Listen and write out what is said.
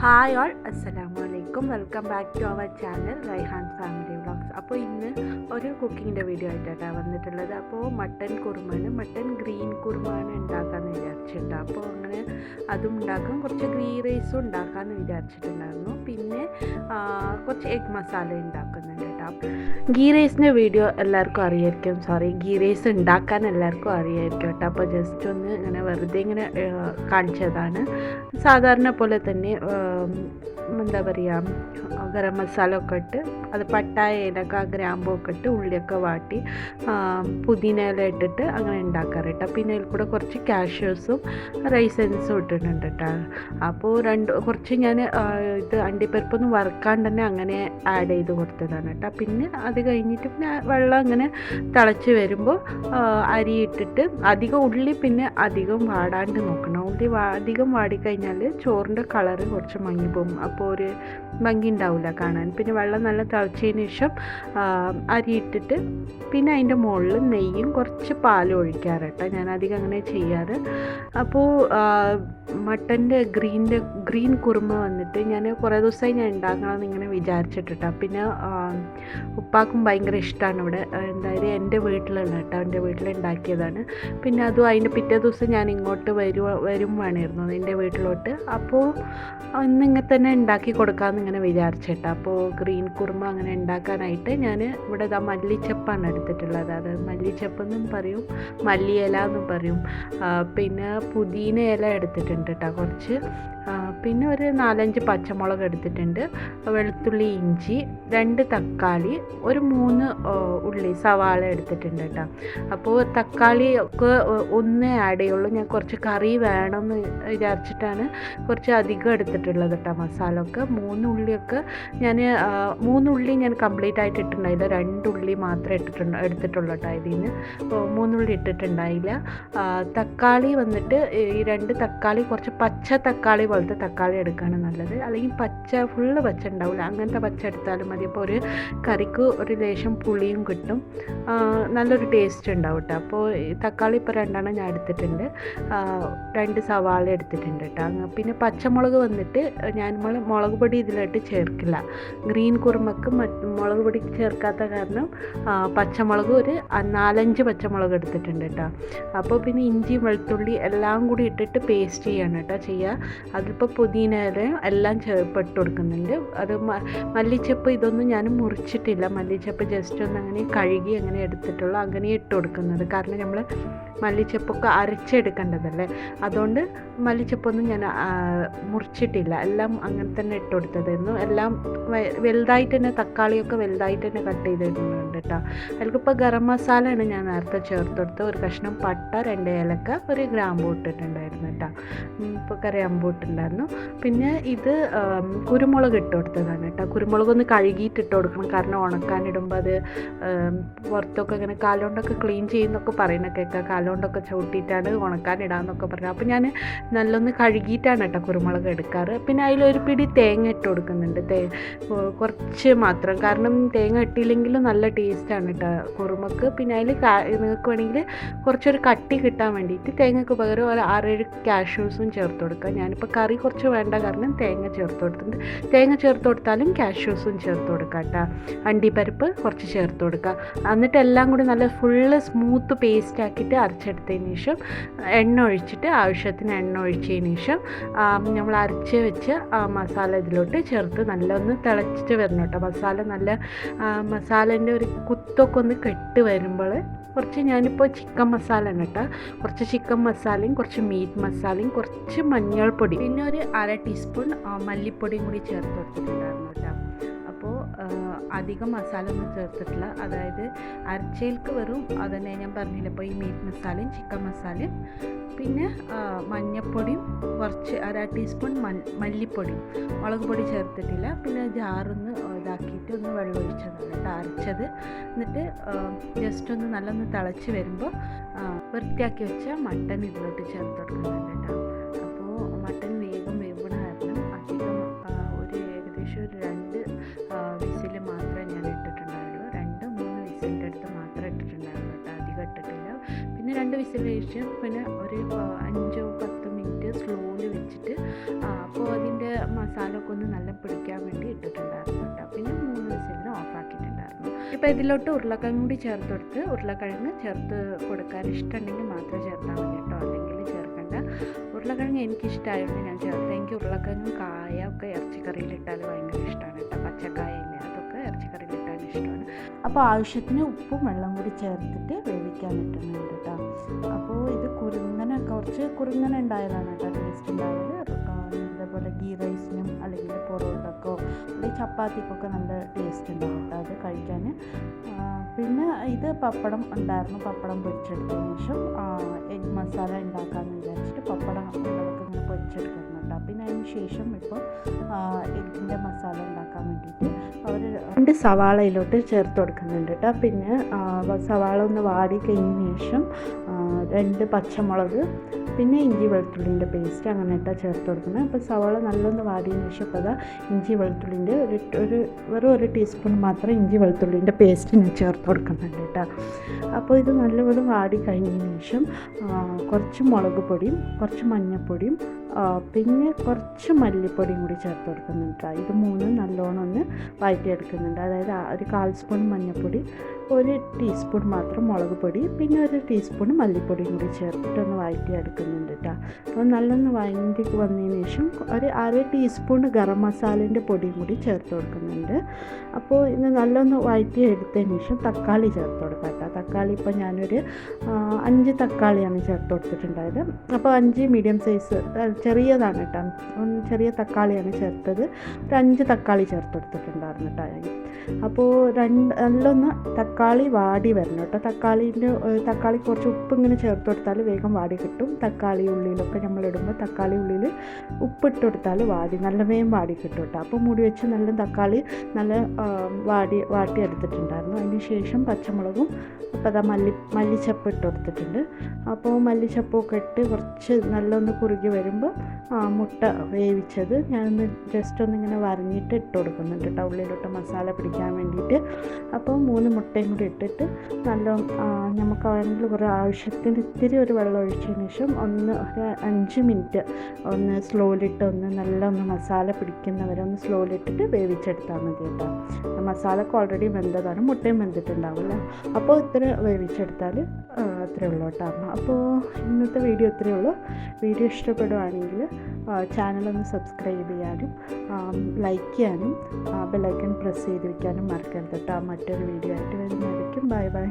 Hi all അസ്സലാമലൈക്കും welcome back to our channel Raihan family അപ്പോൾ ഇന്ന് ഒരു കുക്കിങ്ങിന്റെ വീഡിയോ ആയിട്ടാണ് വന്നിട്ടുള്ളത്. അപ്പോൾ മട്ടൻ കുറുമാണ് മട്ടൻ ഗ്രീൻ കുറുമാണ് ഉണ്ടാക്കാമെന്ന് വിചാരിച്ചിട്ടുണ്ട്. അപ്പോൾ അങ്ങനെ അതും ഉണ്ടാക്കാം. കുറച്ച് ഗ്രീ റൈസും ഉണ്ടാക്കാമെന്ന് വിചാരിച്ചിട്ടുണ്ടായിരുന്നു. പിന്നെ കുറച്ച് എഗ് മസാല ഉണ്ടാക്കുന്നുണ്ട് കേട്ടോ. ഗീ റൈസിന്റെ വീഡിയോ എല്ലാവർക്കും അറിയായിരിക്കും. സോറി ഗീ റൈസ് ഉണ്ടാക്കാൻ എല്ലാവർക്കും അറിയായിരിക്കും കേട്ടോ. അപ്പോൾ ജസ്റ്റ് ഒന്ന് ഇങ്ങനെ വെറുതെ ഇങ്ങനെ കാണിച്ചതാണ്. സാധാരണ പോലെ തന്നെ എന്താ പറയുക ഗരം മസാല ഒക്കെ ഇട്ട് അത് പട്ടായ ഏലക്ക ഗ്രാമ്പൊക്കെ ഇട്ട് ഉള്ളിയൊക്കെ വാട്ടി പുതിന ഇല ഇട്ടിട്ട് അങ്ങനെ ഉണ്ടാക്കാറ് കേട്ടോ. പിന്നെ അതിൽ കൂടെ കുറച്ച് കാഷ്യൂസും റൈസൻസും ഇട്ടിട്ടുണ്ട് കേട്ടോ. അപ്പോൾ രണ്ട് കുറച്ച് ഞാൻ ഇത് അണ്ടിപ്പരിപ്പൊന്നും വറുക്കാണ്ട് തന്നെ അങ്ങനെ ആഡ് ചെയ്ത് കൊടുത്തതാണ് കേട്ടോ. പിന്നെ അത് കഴിഞ്ഞിട്ട് പിന്നെ വെള്ളം അങ്ങനെ തിളച്ച് വരുമ്പോൾ അരി ഇട്ടിട്ട് അധികം ഉള്ളി പിന്നെ അധികം വാടാണ്ട് നോക്കണം. ഉള്ളി അധികം വാടിക്കഴിഞ്ഞാൽ ചോറിന്റെ കളറ് കുറച്ച് മങ്ങിപ്പോകും അപ്പോൾ ഒരു ഭംഗി ഉണ്ടാവില്ല കാണാൻ. പിന്നെ വെള്ളം നല്ല തിളച്ചതിന് ശേഷം ആ, അരി പിന്നെ അതിന്റെ മുകളിൽ നെയ്യും കുറച്ച് പാലും ഒഴിക്കാറ് കേട്ടോ. ഞാൻ അധികം അങ്ങനെ ചെയ്യാറ്. അപ്പോൾ മട്ടന്റെ ഗ്രീന്റെ ഗ്രീൻ കുറുമ വന്നിട്ട് ഞാൻ കുറേ ദിവസമായി ഞാൻ ഉണ്ടാക്കണമെന്ന് ഇങ്ങനെ വിചാരിച്ചിട്ടാ പിന്നെ ഉപ്പാക്കും ഭയങ്കര ഇഷ്ടമാണ് ഇവിടെ. എന്തായാലും എന്റെ വീട്ടിലുള്ള കേട്ടോ. എന്റെ വീട്ടിൽ ഉണ്ടാക്കിയതാണ്. പിന്നെ അതും അതിന്റെ പിറ്റേ ദിവസം ഞാൻ ഇങ്ങോട്ട് വരുവ വരും വേണമായിരുന്നു എന്റെ വീട്ടിലോട്ട്. അപ്പോൾ ഇന്നിങ്ങനെ തന്നെ ഉണ്ടാക്കി കൊടുക്കാമെന്ന് ഇങ്ങനെ വിചാരിച്ചിട്ടാ. അപ്പോൾ ഗ്രീൻ കുറുമ അങ്ങനെ ഉണ്ടാക്കാനായിട്ട് ഞാൻ ഇവിടെ ഇതാ മല്ലിച്ചപ്പാണ് എടുത്തിട്ടുള്ളത്. അത് മല്ലിച്ചപ്പ് എന്നും പറയും മല്ലിയില എന്നും പറയും പിന്നെ പുതിന ഇല എടുത്തിട്ടുണ്ട് കേട്ടോ കുറച്ച് പിന്നെ ഒരു നാലഞ്ച് പച്ചമുളക് എടുത്തിട്ടുണ്ട്. വെളുത്തുള്ളി ഇഞ്ചി രണ്ട് തക്കാളി ഒരു മൂന്ന് ഉള്ളി സവാള എടുത്തിട്ടുണ്ട് കേട്ടോ. അപ്പോൾ തക്കാളി ഒക്കെ ഒന്നേ ആഡ് ചെയ്യുള്ളൂ. ഞാൻ കുറച്ച് കറി വേണമെന്ന് വിചാരിച്ചിട്ടാണ് കുറച്ച് അധികം എടുത്തിട്ടുള്ളത് കേട്ടോ മസാല ഒക്കെ മൂന്ന് ഉള്ളിയൊക്കെ ഞാൻ മൂന്നുള്ളി ഞാൻ കംപ്ലീറ്റ് ആയിട്ട് ഇട്ടിട്ടുണ്ടായില്ല. രണ്ടുള്ളി മാത്രമേ ഇട്ടിട്ടുണ്ട് എടുത്തിട്ടുള്ളൂ കേട്ടോ അപ്പോൾ മൂന്നുള്ളി ഇട്ടിട്ടുണ്ടായില്ല. തക്കാളി വന്നിട്ട് ഈ രണ്ട് തക്കാളി കുറച്ച് പച്ച തക്കാളി പോലത്തെ തക്കാളി എടുക്കുകയാണ് നല്ലത്. അല്ലെങ്കിൽ പച്ച ഫുള്ള് പച്ച ഉണ്ടാവില്ല. അങ്ങനത്തെ പച്ച എടുത്താലും മതി. അപ്പോൾ ഒരു കറിക്ക് ഒരു ലേശം പുളിയും കിട്ടും. നല്ലൊരു ടേസ്റ്റ് ഉണ്ടാവും കേട്ടോ അപ്പോൾ തക്കാളി ഇപ്പോൾ രണ്ടെണ്ണം ഞാൻ എടുത്തിട്ടുണ്ട്. രണ്ട് സവാള എടുത്തിട്ടുണ്ട് കേട്ടോ പിന്നെ പച്ചമുളക് വന്നിട്ട് ഞാൻ മുളക് പൊടി ഇതിലോട്ട് ചേർക്കില്ല. ഗ്രീൻ കുറുമക്ക് മുളക് പൊടി ചേർക്കാത്ത കാരണം പച്ചമുളക് ഒരു നാലഞ്ച് പച്ചമുളക് എടുത്തിട്ടുണ്ട് കേട്ടോ അപ്പോൾ പിന്നെ ഇഞ്ചി വെളുത്തുള്ളി എല്ലാം കൂടി ഇട്ടിട്ട് പേസ്റ്റ് ചെയ്യാണ് കേട്ടോ ചെയ്യുക. അതിലിപ്പോൾ പുതിന ഇലയും എല്ലാം ചേർപ്പെട്ട് കൊടുക്കുന്നുണ്ട്. അത് മല്ലിച്ചപ്പ് ഇതൊന്നും ഞാൻ മുറിച്ചിട്ടില്ല. മല്ലിച്ചപ്പ് ജസ്റ്റ് ഒന്ന് അങ്ങനെ കഴുകി അങ്ങനെ എടുത്തിട്ടുള്ളൂ. അങ്ങനെ ഇട്ട് കൊടുക്കുന്നത്. കാരണം നമ്മൾ മല്ലിച്ചപ്പൊക്കെ അരച്ചെടുക്കേണ്ടതല്ലേ? അതുകൊണ്ട് മല്ലിച്ചപ്പൊന്നും ഞാൻ മുറിച്ചിട്ടില്ല. എല്ലാം അങ്ങനെ തന്നെ ഇട്ട് കൊടുത്തതായിരുന്നു. എല്ലാം വലുതായിട്ട് തന്നെ തക്കാളിയൊക്കെ വലുതായിട്ട് തന്നെ കട്ട് ചെയ്തിടുന്നുണ്ട് കേട്ടോ. അതിൽക്കിപ്പോൾ ഗരം മസാലയാണ് ഞാൻ നേരത്തെ ചേർത്ത് കൊടുത്തത്. ഒരു കഷ്ണം പട്ട രണ്ട് ഏലക്ക ഒരു ഗ്രാമ്പൂ ഇട്ടിട്ടുണ്ടായിരുന്നു കേട്ടോ. ഇപ്പോൾ കറിയാമ്പൂ ഇട്ടിട്ടുണ്ടായിരുന്നു. പിന്നെ ഇത് കുരുമുളക് ഇട്ട് കൊടുത്തതാണ് കേട്ടോ. കുരുമുളക് ഒന്ന് കഴുകിയിട്ട് ഇട്ട് കൊടുക്കണം. കാരണം ഉണക്കാനിടുമ്പോൾ അത് പുറത്തൊക്കെ ഇങ്ങനെ കാലുകൊണ്ടൊക്കെ ക്ലീൻ ചെയ്യുന്നൊക്കെ പറയുന്ന കേൾക്കാം. കാലുകൊണ്ടൊക്കെ ചവിട്ടിയിട്ടാണ് ഉണക്കാനിടാന്നൊക്കെ പറഞ്ഞു അപ്പോൾ ഞാൻ നല്ലൊന്ന് കഴുകിയിട്ടാണ് കേട്ടോ കുരുമുളക് എടുക്കാറ്. പിന്നെ അതിലൊരു പിടി തേങ്ങ ഇട്ട് കൊടുക്കുന്നുണ്ട്. തേ കുറച്ച് മാത്രം. കാരണം തേങ്ങ ഇട്ടില്ലെങ്കിലും നല്ല ടേസ്റ്റാണ് കേട്ടോ കുറുമക്ക്. പിന്നെ അതിൽ നിങ്ങൾക്ക് വേണമെങ്കിൽ കുറച്ചൊരു കട്ടി കിട്ടാൻ വേണ്ടിയിട്ട് തേങ്ങയ്ക്ക് പകരം ഒരു ആറേഴ് കാഷ്യൂസും ചേർത്ത് കൊടുക്കുക ഞാനിപ്പോൾ കറി കുറച്ച് വേണ്ട കാരണം തേങ്ങ ചേർത്ത് കൊടുത്തിട്ടുണ്ട്. തേങ്ങ ചേർത്ത് കൊടുത്താലും കാഷ്യൂസും ചേർത്ത് കൊടുക്കുക കേട്ടോ അണ്ടിപ്പരിപ്പ് കുറച്ച് ചേർത്ത് കൊടുക്കുക എന്നിട്ട് എല്ലാം കൂടി നല്ല ഫുള്ള് സ്മൂത്ത് പേസ്റ്റ് ആക്കിയിട്ട് അരച്ചെടുത്തതിന് ശേഷം എണ്ണ ഒഴിച്ചിട്ട് ആവശ്യത്തിന് എണ്ണ ഒഴിച്ചതിന് ശേഷം നമ്മൾ അരച്ച് വെച്ച് ആ മസാല ഇതിലോട്ട് ചേർത്ത് നല്ല ഒന്ന് തിളച്ചിട്ട് വരണം കേട്ടോ മസാല നല്ല മസാലേന്റെ ഒരു കുത്തൊക്കെ ഒന്ന് കെട്ട് വരുമ്പോൾ കുറച്ച് ഞാനിപ്പോൾ ചിക്കൻ മസാല ആണ് കേട്ടോ. കുറച്ച് ചിക്കൻ മസാലയും കുറച്ച് മീറ്റ് മസാലയും കുറച്ച് മഞ്ഞൾപ്പൊടി. പിന്നെ ഒരു അര ടീസ്പൂൺ മല്ലിപ്പൊടിയും കൂടി ചേർത്ത് കൊടുത്തിട്ടുണ്ടായിരുന്നു കേട്ടോ. അപ്പോൾ അധികം മസാല ഒന്നും ചേർത്തിട്ടില്ല. അതായത് അരച്ചയിൽക്ക് വെറും അതന്നെ ഞാൻ പറഞ്ഞില്ല അപ്പോൾ ഈ മീറ്റ് മസാലയും ചിക്കൻ മസാലയും. പിന്നെ മഞ്ഞൾപ്പൊടിയും കുറച്ച് അര ടീസ്പൂൺ മല്ലിപ്പൊടിയും മുളക് പൊടി ചേർത്തിട്ടില്ല. പിന്നെ ജാറൊന്ന് ഇതാക്കിയിട്ട് ഒന്ന് വെള്ളമൊഴിച്ചത് കേട്ടോ അരച്ചത് എന്നിട്ട് ജസ്റ്റ് ഒന്ന് നല്ലൊന്ന് തിളച്ച് വരുമ്പോൾ വൃത്തിയാക്കി വെച്ച മട്ടൻ ഇതിലോട്ട് ചേർത്ത് കൊടുക്കുന്നുണ്ട് കേട്ടോ. അപ്പോൾ മട്ടൻ വേഗം വേവണ കാരണം അധികം ഒരു ഏകദേശം ഒരു രണ്ട് വിസിൽ മാത്രമേ ഞാൻ ഇട്ടിട്ടുണ്ടായുള്ളൂ രണ്ട് മൂന്ന് വിസിലിന്റെ അടുത്ത് മാത്രമേ ഇട്ടിട്ടുണ്ടായുള്ളൂ കേട്ടോ. അധികം ഇട്ടിട്ടില്ല. പിന്നെ രണ്ട് വിസിൽ കഴിച്ച് പിന്നെ ഒരു അഞ്ചോ പത്തോ മിനിറ്റ് സ്ലോയിൽ വെച്ചിട്ട് അപ്പോൾ അതിന്റെ മസാല ഒന്ന് നല്ല പിടിക്കാൻ വേണ്ടി ഇട്ടിട്ടുണ്ടായിരുന്നു. ഇപ്പോൾ ഇതിലോട്ട് ഉരുളക്കിഴങ്ങ് കൂടി ചേർത്ത് കൊടുത്ത് ഉരുളക്കിഴങ്ങ് ചേർത്ത് കൊടുക്കാൻ ഇഷ്ടമുണ്ടെങ്കിൽ മാത്രം ചേർത്താൽ മതി കേട്ടോ. അല്ലെങ്കിൽ ചേർക്കണ്ട. ഉരുളക്കിഴങ്ങ് എനിക്കിഷ്ടമായതുകൊണ്ട് ഞാൻ ചേർത്ത്. എനിക്ക് ഉരുളക്കിഴങ്ങും കായ ഒക്കെ ഇറച്ചിക്കറിയിലിട്ടാൽ ഭയങ്കര ഇഷ്ടമാണ് കേട്ടോ. പച്ചക്കായ അതൊക്കെ ഇറച്ചിക്കറിയിലിട്ടാൻ ഇഷ്ടമാണ്. അപ്പോൾ ആവശ്യത്തിന് ഉപ്പും വെള്ളം കൂടി ചേർത്തിട്ട് വേവിക്കാൻ പറ്റുന്നുണ്ട് കേട്ടോ. അപ്പോൾ ഇത് കുരുങ്ങനെ കുറച്ച് കുരുങ്ങനെ ഉണ്ടായതാണ് കേട്ടോ ടേസ്റ്റ് ഉണ്ടായത്. ഇതേപോലെ ഗീ റൈസിനും അല്ലെങ്കിൽ പൊറോട്ടക്കോ അല്ലെങ്കിൽ ചപ്പാത്തിക്കൊക്കെ നല്ല ടേസ്റ്റ് ഉണ്ടാവും. പിന്നെ ഇത് പപ്പടം ഉണ്ടായിരുന്നു. പപ്പടം പൊരിച്ചെടുത്തതിന് ശേഷം എഗ് മസാല ഉണ്ടാക്കാമെന്ന് വിചാരിച്ചിട്ട് പപ്പടം ഇതൊക്കെ ഇങ്ങനെ പൊരിച്ചെടുക്കുന്നുണ്ട് പിന്നെ അതിന് ശേഷം ഇപ്പോൾ എഗ്ഗിന്റെ മസാല ഉണ്ടാക്കാൻ വേണ്ടിയിട്ട് അവർ രണ്ട് സവാളയിലോട്ട് ചേർത്ത് കൊടുക്കുന്നുണ്ട് കേട്ടോ. പിന്നെ സവാള ഒന്ന് വാടി കഴിഞ്ഞ ശേഷം രണ്ട് പച്ചമുളക് പിന്നെ ഇഞ്ചി വെളുത്തുള്ളിന്റെ പേസ്റ്റ് അങ്ങനെ ഇട്ടാൽ ചേർത്ത് കൊടുക്കുന്നത്. അപ്പോൾ സവാള നല്ലൊന്ന് വാടിയതിന് ശേഷം അപ്പോൾ അതാ ഇഞ്ചി വെളുത്തുള്ളിന്റെ ഒരു ഒരു വെറും ഒരു ടീസ്പൂൺ മാത്രം ഇഞ്ചി വെളുത്തുള്ളിന്റെ പേസ്റ്റ് ഞാൻ ചേർത്ത് കൊടുക്കുന്നുണ്ട് കേട്ടോ. അപ്പോൾ ഇത് നല്ലപോലെ വാടി കഴിഞ്ഞതിന് ശേഷം കുറച്ച് മുളക് പൊടിയും കുറച്ച് മഞ്ഞൾപ്പൊടിയും പിന്നെ കുറച്ച് മല്ലിപ്പൊടിയും കൂടി ചേർത്ത് കൊടുക്കുന്നുണ്ട് ഇത് മൂന്നും നല്ലോണം ഒന്ന് വഴറ്റിയെടുക്കുന്നുണ്ട് അതായത് ഒരു കാൽ സ്പൂൺ മഞ്ഞൾപ്പൊടി ഒരു ടീസ്പൂൺ മാത്രം മുളക് പൊടി പിന്നെ ഒരു ടീസ്പൂൺ മല്ലിപ്പൊടിയും കൂടി ചേർത്തിട്ട് ഒന്ന് വഴറ്റിയെടുക്കുന്നുണ്ട് കേട്ടോ അപ്പോൾ നല്ലൊന്ന് വഴറ്റി വന്നതിന് ശേഷം ഒരു അര ടീസ്പൂൺ ഗരം മസാലേന്റെ പൊടിയും കൂടി ചേർത്ത് കൊടുക്കുന്നുണ്ട്. അപ്പോൾ ഇത് നല്ലൊന്ന് വഴറ്റി എടുത്തതിന് ശേഷം തക്കാളി ചേർത്ത് കൊടുക്കാം തക്കാളി ഇപ്പോൾ ഞാനൊരു അഞ്ച് തക്കാളിയാണ് ചേർത്ത് കൊടുത്തിട്ടുണ്ടായത്. അപ്പോൾ അഞ്ച് മീഡിയം സൈസ് ചെറിയതാണ് കേട്ടോ. ചെറിയ തക്കാളിയാണ് ചേർത്തത്. ഒരു അഞ്ച് തക്കാളി ചേർത്ത് കൊടുത്തിട്ടുണ്ടായിരുന്നു കേട്ടോ അപ്പോൾ രണ്ട് നല്ലൊന്ന് തക്കാളി വാടി വരണം കേട്ടോ. തക്കാളീന്റെ തക്കാളി കുറച്ച് ഉപ്പ് ഇങ്ങനെ ചേർത്ത് കൊടുത്താൽ വേഗം വാടി കിട്ടും. തക്കാളി ഉള്ളിയിലൊക്കെ നമ്മൾ ഇടുമ്പോൾ തക്കാളി ഉള്ളിൽ ഉപ്പിട്ട് കൊടുത്താൽ വാടി നല്ല വേഗം വാടി കിട്ടും കേട്ടോ. അപ്പോൾ മൂടി വെച്ച് നല്ല തക്കാളി നല്ല വാടി വാട്ടിയെടുത്തിട്ടുണ്ടായിരുന്നു. അതിന് ശേഷം പച്ചമുളകും അപ്പോൾ അതാ മല്ലി മല്ലിച്ചപ്പ് ഇട്ട് കൊടുത്തിട്ടുണ്ട്. അപ്പോൾ മല്ലിച്ചപ്പൊക്കെ ഇട്ട് കുറച്ച് നല്ലൊന്ന് കുറുകി വരുമ്പോൾ ആ, മുട്ട വേവിച്ചത് ഞാനൊന്ന് ജസ്റ്റ് ഒന്ന് ഇങ്ങനെ വരഞ്ഞിട്ട് ഇട്ട് കൊടുക്കുന്നുണ്ട് കേട്ടോ. ഉള്ളിലോട്ട് മസാല പിടിക്കാൻ വേണ്ടിയിട്ട്. അപ്പോൾ മൂന്ന് മുട്ടയും കൂടി ഇട്ടിട്ട് നല്ല നമുക്ക് വേണമെങ്കിൽ കുറേ ആവശ്യത്തിന് ഇത്തിരി ഒരു വെള്ളം ഒഴിച്ചതിന് ശേഷം ഒന്ന് ഒരു അഞ്ച് മിനിറ്റ് ഒന്ന് സ്ലോയിലിട്ട് ഒന്ന് നല്ല ഒന്ന് മസാല പിടിക്കുന്നവരെ ഒന്ന് സ്ലോയിലിട്ടിട്ട് വേവിച്ചെടുത്താൽ മതി കേട്ടോ. മസാലക്ക് ഓൾറെഡി വെന്തതാണ് മുട്ടയും വെന്തിട്ടുണ്ടാവില്ല. അപ്പോൾ ഇത്ര വേവിച്ചെടുത്താൽ ആ, അത്രേ ഉള്ളൂ കേട്ടോ. അപ്പോൾ ഇന്നത്തെ വീഡിയോ ഇത്രയേ ഉള്ളൂ. വീഡിയോ ഇഷ്ടപ്പെടുവാണെങ്കിൽ ചാനലൊന്ന് സബ്സ്ക്രൈബ് ചെയ്യാനും ലൈക്ക് ചെയ്യാനും ബെല്ലൈക്കൺ പ്രസ് ചെയ്ത് വയ്ക്കാനും മറക്കരുത് കേട്ടോ. മറ്റൊരു വീഡിയോ ആയിട്ട് വരുന്നതായിരിക്കും. Bye bye